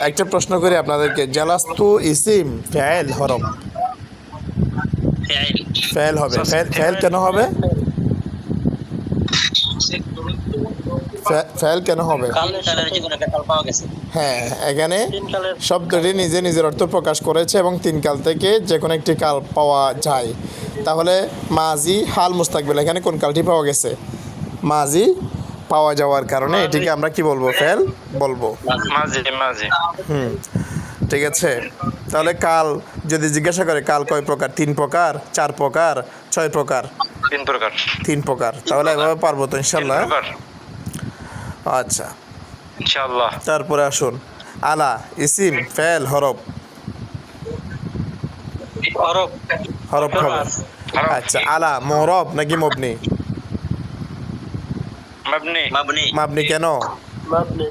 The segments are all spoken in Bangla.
একটা প্রশ্ন করি আপনাদেরকে জালাস্তু ইসিম ফেল হরফ ফেল। ফেল হবে। ফেল ফেল কেন হবে? ফে- ফেল কেন হবে? হ্যাঁ এখানে শব্দটি নিজে নিজের অর্থ প্রকাশ করেছে এবং তিন কাল থেকে যে কোনো একটি কাল পাওয়া যায়। তাহলে মাজি হাল মুস্তাকবিল এখানে কোন কালটি পাওয়া গেছে? মাজি পাওয়া যাওয়ার কারণে এটিকে আমরা কি বলব ফেল? বলব। হুম ঠিক আছে। তাহলে কাল যদি জিজ্ঞাসা করে কাল কয় প্রকার? তিন প্রকার চার প্রকার ছয় প্রকার? তিন প্রকার। তিন প্রকার। তাহলে এভাবে পারব তো ইনশাল্লাহ। আচ্ছা। ইনশাআল্লাহ তারপরে আসুন। আলা ইসিম ফেল হরফ? হরফ। হরফ হবে। আচ্ছা আলা মরব নাকি মবনি? মাবনি। মাবনি। মাবনি কেন? মাবনি।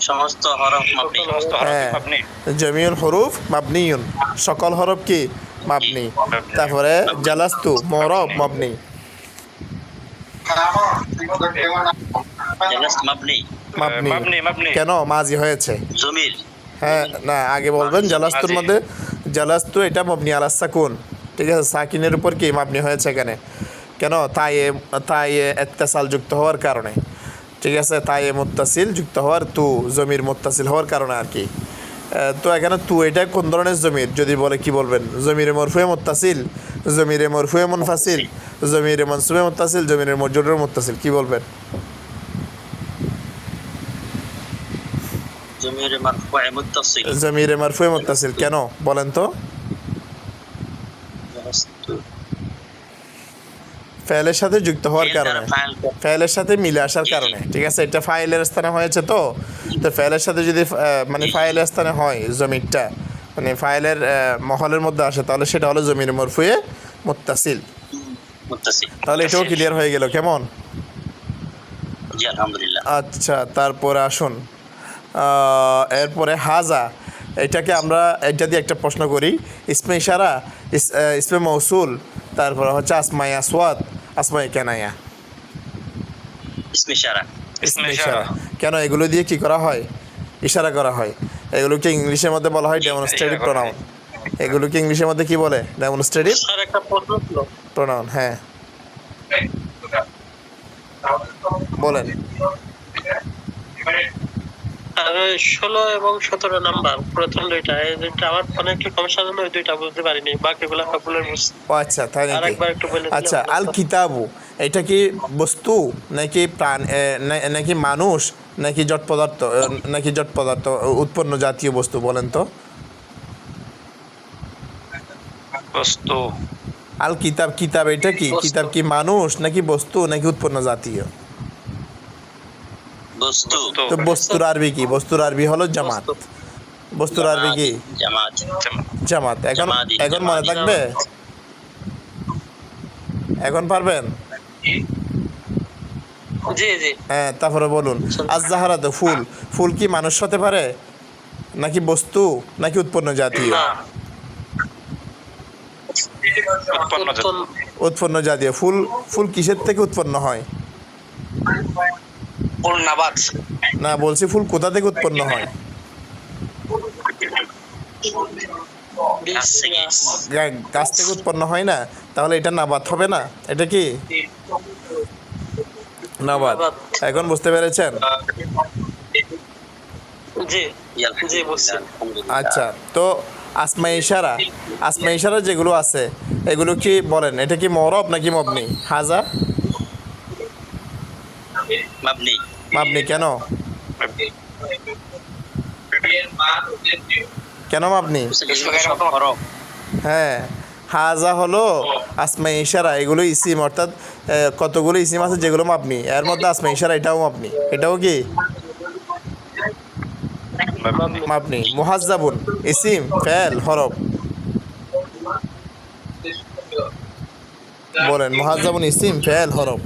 সমস্ত হরফ মাবনি। সমস্ত হরফ হ্যাঁ। মাবনি। জমিউল হরুফ মাবনিউন। সকল হরফ কি? মাবনি। তারপরে জালাস্তু মরব মাবনি। মাবনি। মাবনি। মাবনি, মাবনি। কেন? মাজি হয়েছে। জমির হ্যাঁ না আগে বলবেন জালাস্তুর। মধ্যে জালাস্তু এটা মবনি আলাস সাকুন ঠিক আছে সাকিনের উপর কি মাবনি হয়েছে এখানে? কেন? তাই তাই এত্তাসাল যুক্ত হওয়ার কারণে। ঠিক আছে? তাই মুত্তাসিল যুক্ত হওয়ার তু জমির মুত্তাসিল হওয়ার কারণে আর কি। তো এখানে তু এটা কোন ধরনের জমির? যদি বলে কি বলবেন? জমিরে মরফুয়ে মুত্তাসিল জমিরে মরফুয়ে মুনফাসিল জমিরে মনসুবে মুত্তাসিল জমিরে মজরুর মুত্তাসিল কি বলবেন? জমির মারফুয়ে মুত্তাসিল। কেন? বলেন তো। ফেলের সাথে যুক্ত হওয়ার কারণে। ফাইলের সাথে মিলে আসার কারণে। ঠিক আছে এটা ফাইলের স্থানে হয়েছে তো? তো ফাইলের সাথে যদি মানে ফাইলের স্থানে হয় জমিটা মানে ফাইলের মহলের মধ্যে আসে তাহলে সেটা হলো জমির মরফুয়ে মুত্তাসিল। মুত্তাসিল। তাহলে এটাও ক্লিয়ার হয়ে গেল কেমন? আচ্ছা তারপরে আসুন। এরপরে হাজা এটাকে আমরা এটা দিয়ে একটা প্রশ্ন করি। ইসমে ইশারা ইসমে মৌসুল তারপরে হচ্ছে আসমাই আসওয়াত আসমাই কেনায়া ইসমে ইশারা। কেন এগুলো দিয়ে কি করা হয়? ইশারা করা হয়। এগুলোকে ইংলিশের মধ্যে বলা হয় ডেমনস্ট্রেটিভ প্রোনাউন এগুলোকে ইংলিশের মধ্যে কি বলে? ডেমনস্ট্রেটিভ প্রোনাউন হ্যাঁ। বলেন। আর ষোলো এবং সতেরো নাম্বার প্রথম দুইটা। এই দুইটা আমার ফোনে একটু সমস্যা জন্য ওই দুইটা বুঝতে পারিনি। বাকিগুলো সবগুলো বুঝছি ও আচ্ছা তাই নাকি? আরেকবার একটু বলে দিলে আচ্ছা আল কিতাবু এটা কি বস্তু নাকি প্রাণ নাকি মানুষ নাকি জট পদার্থ নাকি জট পদার্থ উৎপন্ন জাতীয় বস্তু বলেন তো? বস্তু। আল কিতাব কিতাব এটা কি? কিতাব কি মানুষ নাকি বস্তু নাকি উৎপন্ন জাতীয়? বস্তু। তো বস্তুর আরবি কি? বস্তুর আরবি হলো জামাত। বস্তুর আরবি কি? জামাত। জামাত। এখন এখন মনে থাকবে? এখন পারবেন? জি জি। হ্যাঁ তারপরে বলুন। আজ জাহারাতে ফুল। ফুল কি মানুষ হতে পারে? নাকি বস্তু? নাকি উৎপন্ন জাতীয়? না। উৎপন্ন জাত। উৎপন্ন- উৎপন্ন জাতীয়। ফুল ফুল কিসের থেকে উৎপন্ন হয়? ফুল নাবাত না বলছি ফুল কোথা থেকে উৎপন্ন হয়? গাছ থেকে। উৎপন্ন হয় না? তাহলে এটা নাবাদ হবে না? এটা কি? নাবাদ। এখন বুঝতে পেরেছেন? আচ্ছা তো আসমা ইশারা আসমা ইশারা যেগুলো আছে এগুলো কি বলেন? এটা কি মরব নাকি মবনি? হাজা? মাবনি। মাবনি কেন? কেন হরফ হ্যাঁ হাজা হলো আসমা ইশারা, এগুলো ইসিম, অর্থাৎ কতগুলো ইসিম আছে যেগুলো মাপনি। এর মধ্যে আসমা ইশারা, এটাও মাপনি। এটাও কি? মাপনি। মুহাজ্জাবুন, ইসিম, ফেল, হরফ। বলেন, মুহাজ্জাবুন, ইসিম, ফেল, হরফ।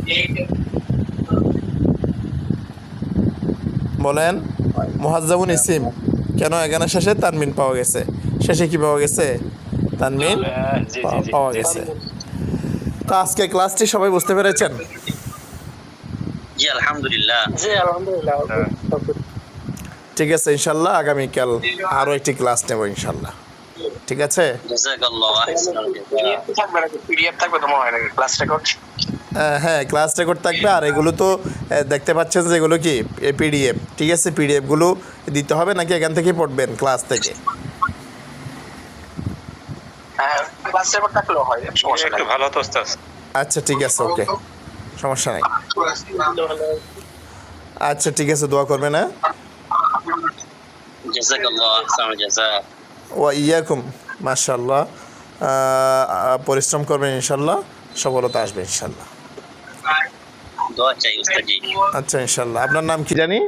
বলেন মুহাজ্জাবুন ইসিম কেন এখানে শেষে তানমিন পাওয়া গেছে? শেষে কি পাওয়া গেছে? তানমিন জি জি পা- জি পাওয়া গেছে। তো আজকে ক্লাসটি সবাই বুঝতে পেরেছেন? জি আলহামদুলিল্লাহ। জি আলহামদুলিল্লাহ। ঠিক আছে ইনশাল্লাহ আগামীকাল আরও একটি ক্লাস নেব ইনশাল্লাহ। ঠিক আছে? জাযাকাল্লাহু আহসানাল জাযা থাকবে নাকি? পিডিএফ থাকবে তো মনে হয় ক্লাস রেকর্ড হ্যাঁ ক্লাস রেকর্ড থাকবে। আর এগুলো তো দেখতে পাচ্ছেন যে এগুলো কি? এ পিডিএফ ঠিক আছে? পিডিএফগুলো দিতে হবে নাকি এখান থেকেই পড়বেন ক্লাস থেকে? হ্যাঁ ক্লাস রেকর্ড থাকলেও হয় সমস্যা একটু নাই। ভালো হতো ওস্তাদ। আচ্ছা ঠিক আছে ওকে। সমস্যা নাই। আচ্ছা ঠিক আছে দোয়া করবেন হ্যাঁ? জাযাকাল্লাহু আহসানাল জাযা ওয়া ইয়াকুম মাশাল্লাহ পরিশ্রম করবেন ইনশাল্লাহ সফলতা আসবে ইনশাল্লাহ দোয়া চাই আচ্ছা ইনশাল্লাহ। আপনার নাম কি জানি?